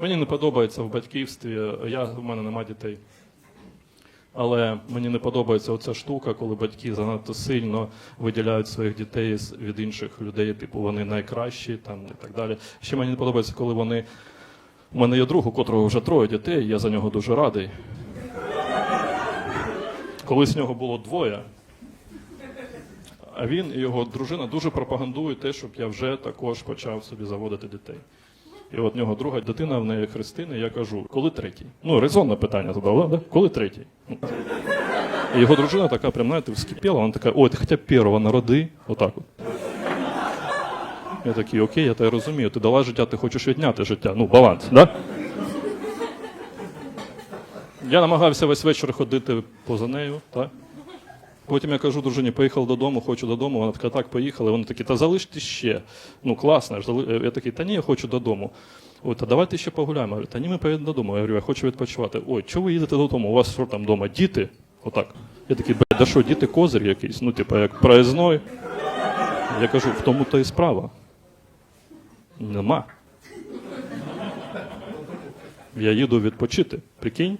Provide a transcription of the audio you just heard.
Мені не подобається в батьківстві, я, в мене нема дітей. Але мені не подобається оця штука, коли батьки занадто сильно виділяють своїх дітей від інших людей, типу вони найкращі там і так далі. Ще мені не подобається, коли вони. У мене є друг, у котрого вже троє дітей, я за нього дуже радий. Колись нього було двоє, а він і його дружина дуже пропагандують те, щоб я вже також почав собі заводити дітей. І от нього друга дитина, в неї Христина, і я кажу, коли третій? Ну, резонне питання задала, да? коли третій? Ну. І його дружина така, прям, знаєте, вскипіла, вона така, ой, ти хоча б першого народи, отак от. Я такий, окей, я тебе розумію, ти дала життя, ти хочеш відняти життя. Ну, баланс, да? Я намагався весь вечір ходити поза нею, так? Потім я кажу дружині, поїхав додому, хочу додому. Вона така, так, поїхали. Вони такі, та залиште ще. Ну, класно. Я такий, та ні, я хочу додому. Ой, та давайте ще погуляємо. Говорю, та ні, ми поїдемо додому. Я говорю, я хочу відпочивати. Ой, чого ви їдете додому? У вас що там вдома? Діти? Отак. Я такий, бля, да що, діти козир якийсь? Ну, типу, як проїзной. Я кажу, в тому то і справа. Нема. Я їду відпочити. Прикинь?